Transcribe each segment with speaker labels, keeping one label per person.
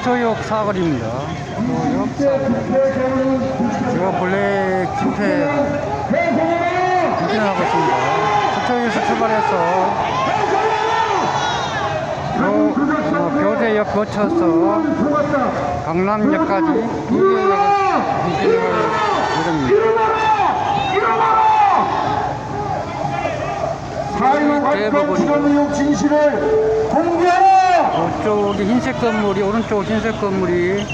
Speaker 1: 수초역 사거리입니다. 수초역 사거리. 제가 본래 집회 집회하고 있습니다. 수초역에서 출발해서 교, 어, 교대역 거쳐서 강남역까지 진행할 예정입니다.
Speaker 2: 의혹 진실을 공개하라!
Speaker 1: 저쪽이 흰색 건물이 오른쪽 흰색 건물이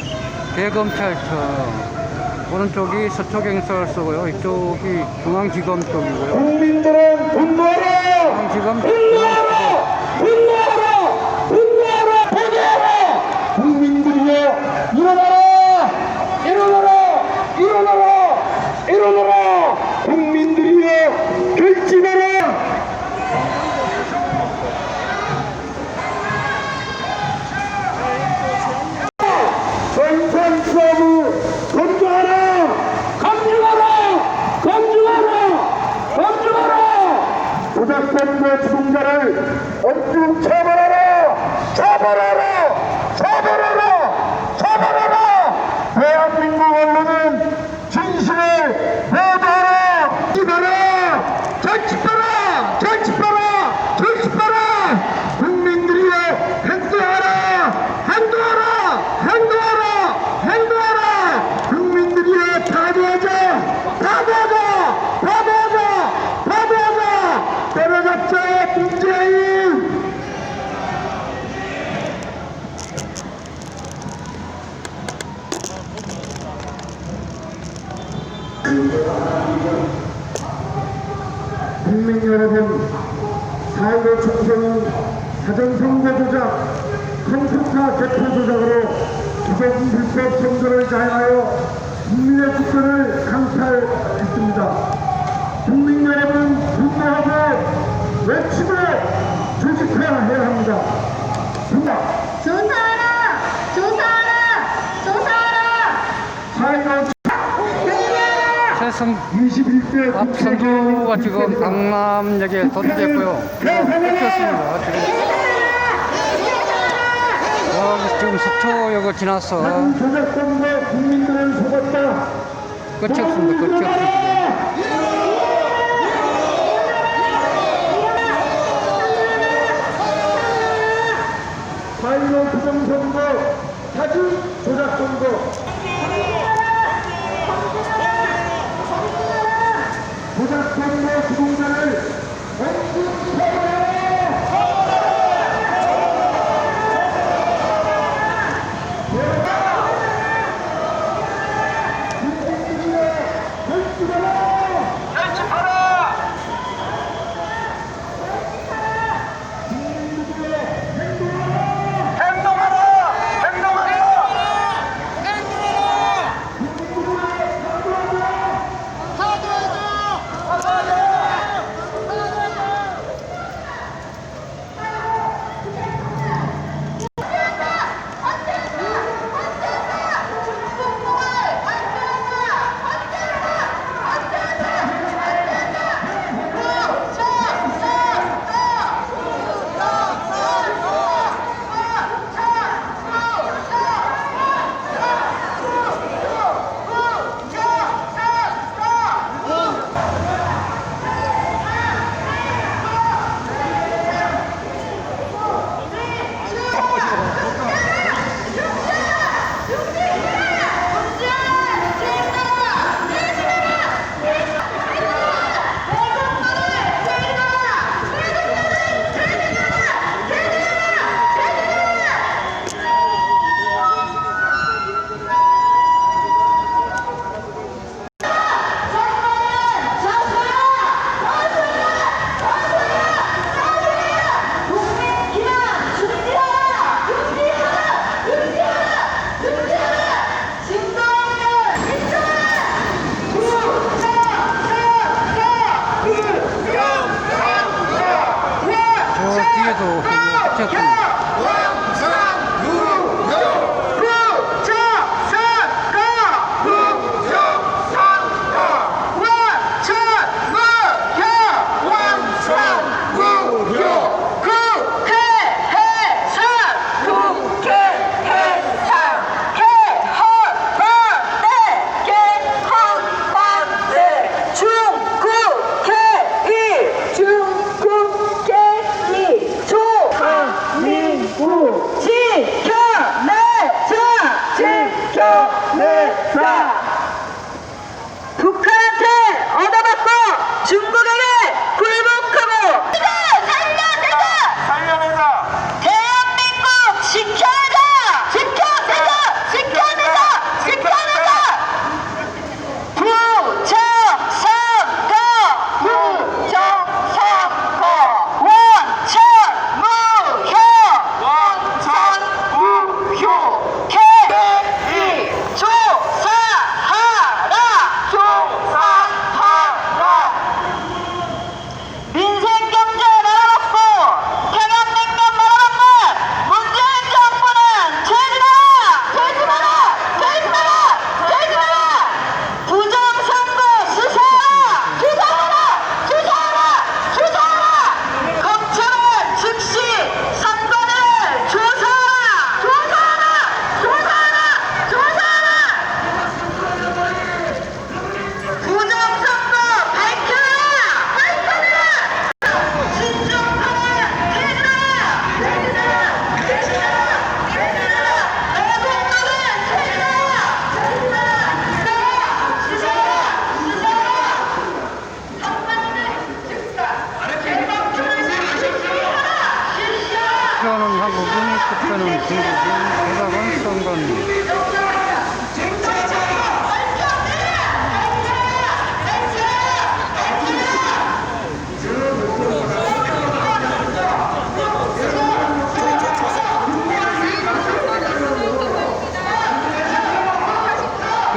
Speaker 1: 대검찰청 오른쪽이 서초경찰서고요 이쪽이 중앙지검 쪽이고요
Speaker 2: 국민들은 분노하라!
Speaker 1: 중앙지검
Speaker 2: 분노하라! 분노하라! 분노하라! 분노하라! 국민들이여 일어나라! 일어나라! 일어나라! 일어나라! 국민들이여 결집하라! 전산 수업을 건조하라! 검증하라! 검증하라! 검증하라! 도덕선거 주동자를 엄중 처벌하라! 처벌하라! 처벌하라! 처벌하라! 대한민국 언론은 진실을 보도하라! 이봐라! 결집하라! 결집하라! 결집하라! 국민들이여 행동하라! 행동하라! 행동하라! 행동하라! 국민들이여 다도하자! 다도하자! 다도하자! 다도하자! 때려잡자! 문재인! 국민 여러분, 4.15 총선은 사전선거 조작, 컴퓨터 개표 조작으로 부정 불법 선거를 자행하여 국민의 주권을 강탈했습니다. 국민 여러분 분노하고 외치고 조직해야 해야 합니다. 분노!
Speaker 3: 조사하라! 조사하라! 조사하라!
Speaker 2: 사회가
Speaker 1: 최선
Speaker 2: 21대
Speaker 1: 앞 선두가 지금 강남역에 도착했고요 끝쳤습니다 지금 여기 지금 서초역을 지나서
Speaker 2: 조작권과 국민들을 속았다.
Speaker 1: 끝이 없습니다 끝이 없습니다.
Speaker 2: 사이로 부정선거, 사진 조작선거. 조작선거 주동자를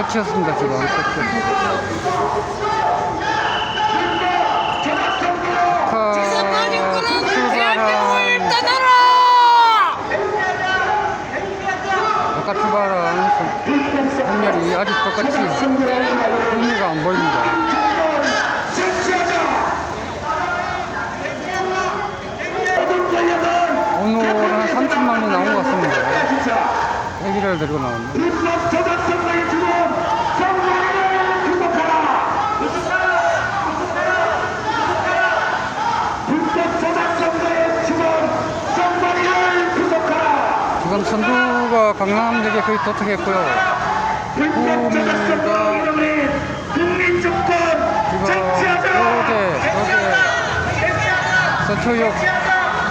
Speaker 1: 끝이었습니다, 지금. 끝. 출발한, 아까 출발한 선열이 아직 똑같이 흥미가 안 보입니다. 오늘은 한 30만이 나온 것 같습니다. 애기를 데리고 나왔네.
Speaker 4: 불법 조작 선거의 주범 정권을 구속하라 불법 조작 선거의 주범 정권을 구속하라
Speaker 1: 지금 선두가 강남역에 거의 도착했고요.
Speaker 4: 이름인 국민주권
Speaker 1: 지금
Speaker 4: 정치하자
Speaker 1: 어제, 어제 서초역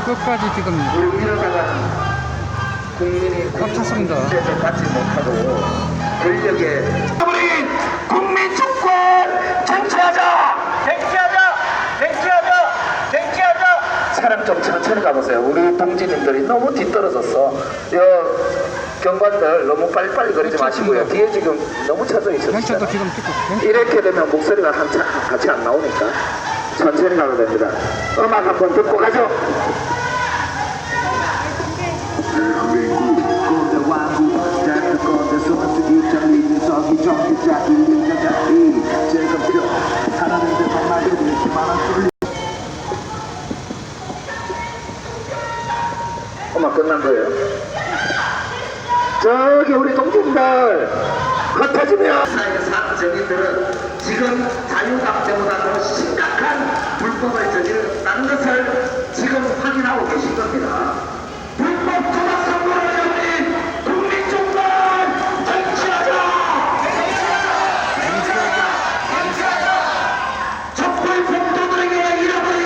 Speaker 1: 끝까지 지금
Speaker 4: 국민이
Speaker 1: 꽉 찼습니다.
Speaker 4: 국민에서 받지 못하고 권력에 우리 국민 주권 쟁취하자 쟁취하자 쟁취하자 쟁취하자 차량 좀 천천히 가보세요. 우리 동지님들이 너무 뒤떨어졌어. 여 경관들 너무 빨리빨리 거리지 마시고요. 뒤에 지금 너무 차서 있었어요.
Speaker 1: 있어요.
Speaker 4: 이렇게 되면 목소리가 한참 같이 안 나오니까 천천히 가도 됩니다. 음악 한번 듣고 가죠 저기 우리 동지들 흩어지면 사회 사 정인들은 지금 자유당대보다 더 심각한 불법을 저질렀다는 것을 지금 확인하고 계신 겁니다. 불법 조작 선거를 열린 국민중간 정치하자! 촛불 폭도들에게 잃어버린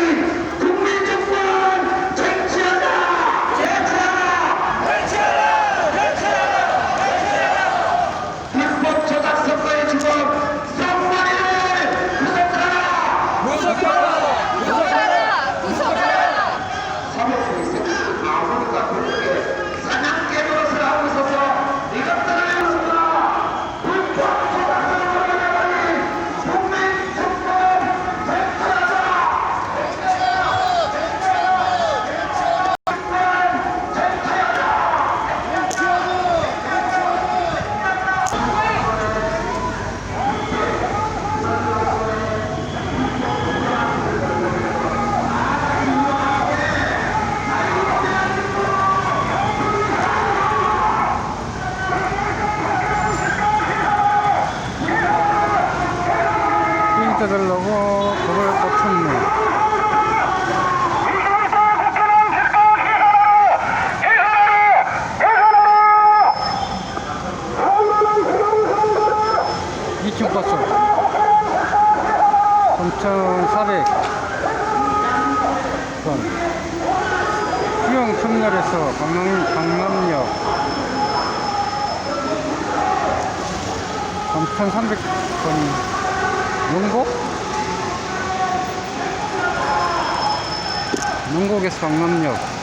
Speaker 4: 국민중간 정치하자! 불법 조작 선거의 주범 썸머니를 구속하라! 사법부에 있으면 아무리가 그렇게 사냥개 노릇을 하고 있어서 이것들을 했습니다. 불법 조작 선거를 열린 국민중간 정치하자!
Speaker 1: 포인트 들려고 그걸 꽂혔네. 이층 버스 3,400 번. 수영 터미널에서 강남, 강남역. 3,300번이 용곡? 용곡에서 강남역